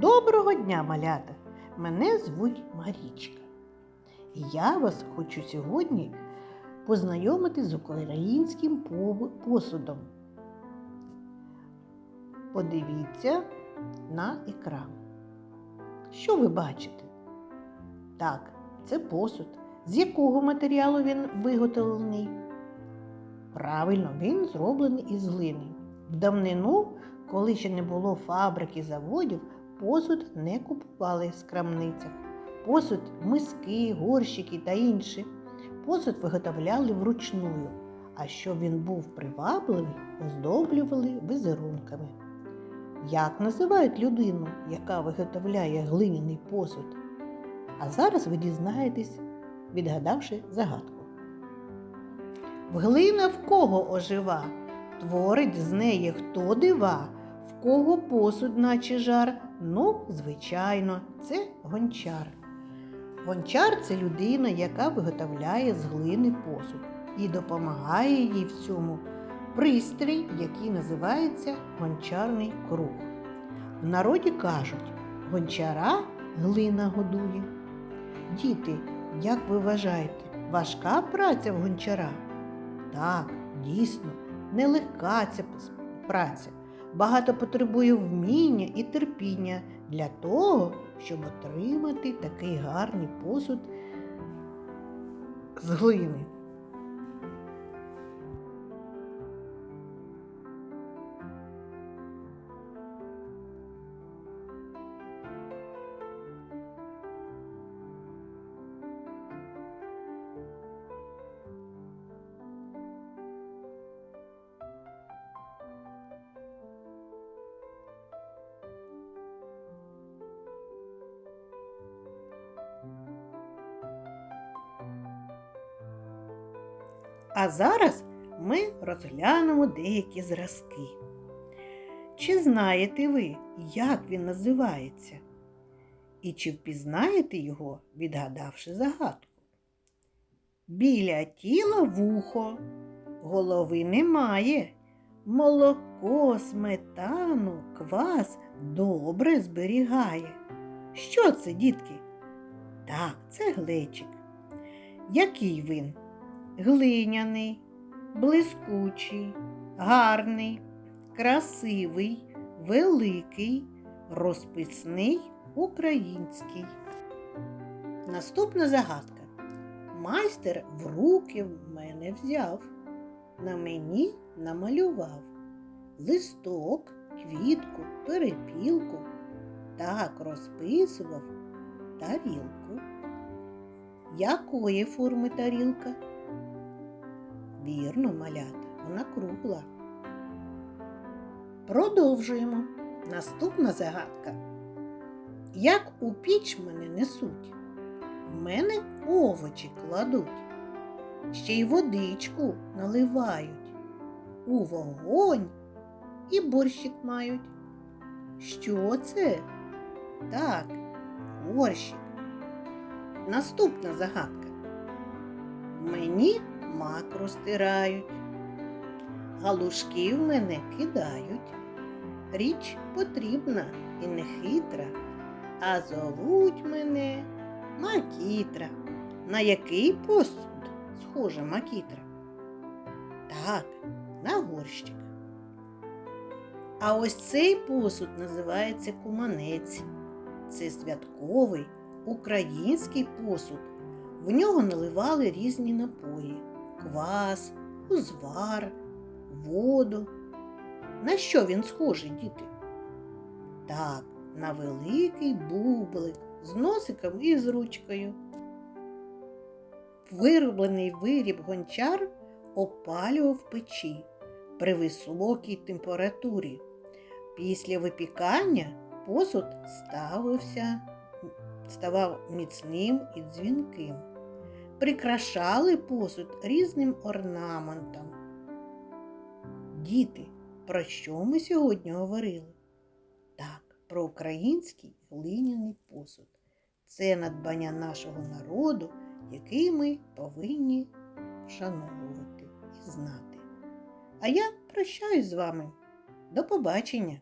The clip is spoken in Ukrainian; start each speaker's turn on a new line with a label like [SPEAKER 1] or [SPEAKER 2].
[SPEAKER 1] Доброго дня, малята! Мене звуть Марічка. І я вас хочу сьогодні познайомити з українським посудом. Подивіться на екран. Що ви бачите? Так, це посуд. З якого матеріалу він виготовлений? Правильно, він зроблений із глини. В давнину, коли ще не було фабрик і заводів, посуд не купували в крамницях. Посуд, миски, горщики та інші. Посуд виготовляли вручную, а щоб він був привабливий, оздоблювали візерунками. Як називають людину, яка виготовляє глиняний посуд? А зараз ви дізнаєтесь, відгадавши загадку. Глина в кого ожива? Творить з неї хто дива, в кого посуд, наче жар? Ну, звичайно, це гончар. Гончар це людина, яка виготовляє з глини посуд і допомагає їй в цьому пристрій, який називається гончарний круг. В народі кажуть, гончара глина годує. Діти, як ви вважаєте, важка праця в гончара? Так, дійсно, нелегка ця праця. Багато потребує вміння і терпіння для того, щоб отримати такий гарний посуд з глини. А зараз ми розглянемо деякі зразки. Чи знаєте ви, як він називається? І чи впізнаєте його, відгадавши загадку? Біля тіла вухо, голови немає. Молоко, сметану, квас добре зберігає. Що це, дітки? Так, це глечик. Який він? Глиняний, блискучий, гарний, красивий, великий, розписний, український. Наступна загадка. Майстер в руки в мене взяв, на мені намалював листок, квітку, перепілку, так розписував тарілку. Якої форми тарілка? Вірно, малята, вона кругла. Продовжуємо. Наступна загадка. Як у піч мене несуть, в мене овочі кладуть, ще й водичку наливають, у вогонь і борщик мають. Що це? Так, борщик. Наступна загадка. Мені мак розтирають, галушки в мене кидають. Річ потрібна і нехитра, а зовуть мене Макітра. На який посуд схожа Макітра? Так, на горщик. А ось цей посуд називається куманець. Це святковий український посуд. В нього наливали різні напої квас, узвар, воду. На що він схожий, діти? Так, на великий бублик з носиком і з ручкою. Вироблений виріб гончар опалював печі при високій температурі. Після випікання посуд ставився, ставав міцним і дзвінким прикрашали посуд різним орнаментом. Діти, про що ми сьогодні говорили? Так, про український глиняний посуд. Це надбання нашого народу, який ми повинні вшановувати і знати. А я прощаюсь з вами. До побачення!